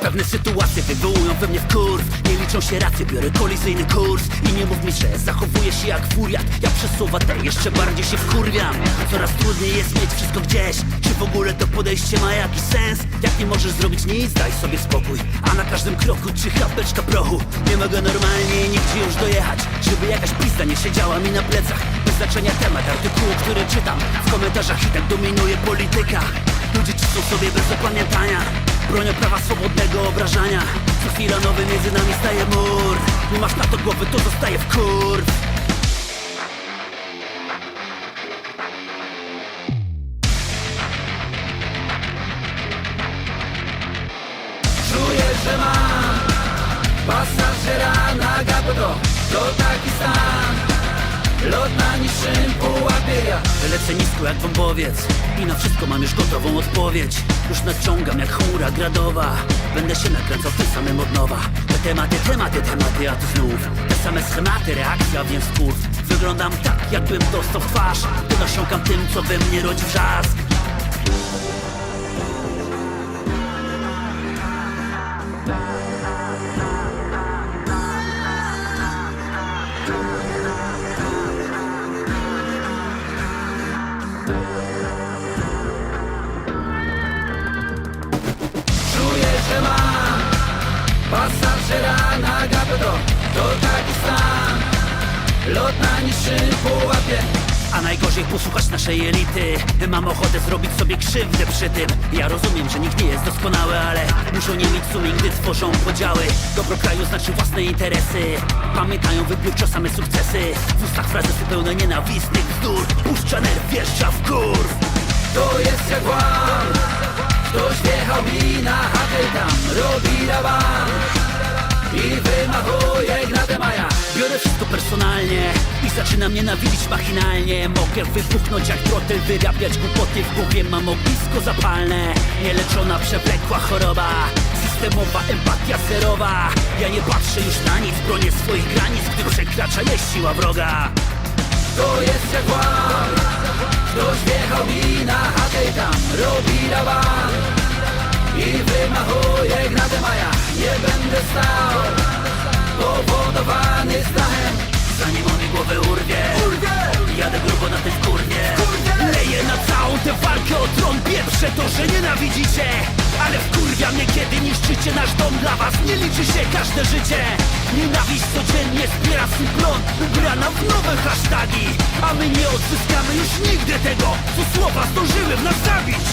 Pewne sytuacje wywołują we mnie wkurw. Nie liczą się racje, biorę kolizyjny kurs. I nie mów mi, że zachowuję się jak furiat Ja przesuwa te jeszcze bardziej się wkurwiam. Coraz trudniej jest mieć wszystko gdzieś. Czy w ogóle to podejście ma jakiś sens? Jak nie możesz zrobić nic, daj sobie spokój. A na każdym kroku czyha beczka prochu. Nie mogę normalnie nigdzie już dojechać. Żeby jakaś pista nie siedziała mi na plecach. Bez znaczenia temat artykułu, który czytam. W komentarzach i tak dominuje polityka. Ludzie ciszą sobie bez opamiętania Bronią prawa swobodnego obrażania. Co chwila nowy między nami staje mur. Nie masz na to głowy, to zostaje w kurw. Czuję, że mam pasażera na gapoto To taki stan Lot na niższym pułapie ja. Lecę nisko jak bombowiec I na wszystko mam już gotową odpowiedź. Już nadciągam jak chmura gradowa. Będę się nakręcał tym samym od nowa. Te tematy, tematy, tematy, a tu znów Te same schematy, reakcja, więc kurw Wyglądam tak, jakbym dostał w twarz. Gdy nasiąkam tym, co we mnie rodzi wrzask Lot na niższym pułapie a najgorzej posłuchać naszej elity. Mam ochotę zrobić sobie krzywdę przy tym. Ja rozumiem, że nikt nie jest doskonały, ale Muszą nie mieć sumi, gdy tworzą podziały. Dobro kraju znaczy własne interesy. Pamiętają wybiórczo same sukcesy. W ustach frazy są pełne nienawistnych bzdur. Puszcza nerw, wjeżdża w kurw. To jest jak Ktoś wjechał mi na chatę tam robi raban. I wymachuje Ignatem Maja Biorę wszystko personalnie zaczynam nienawidzić machinalnie. Mogę wybuchnąć jak trotyl, wyrabiać głupoty w głowie. Mam ognisko zapalne, nieleczona przewlekła choroba. Systemowa empatia zerowa. Ja nie patrzę już na nic, bronię swoich granic Gdy przekracza je siła wroga. To jest jak łam Ktoś wjechał mi na chatę i tam robi raban I wymachuje Ignatem Maja. Nie będę stał Pieprze to, że nienawidzicie Ale wkurwia mnie, kiedy niszczycie nasz dom Dla was. Nie liczy się każde życie. Nienawiść codziennie zbiera swój plon Ubrana w nowe hasztagi A my nie odzyskamy już nigdy tego Co słowa zdążyły w nas zabić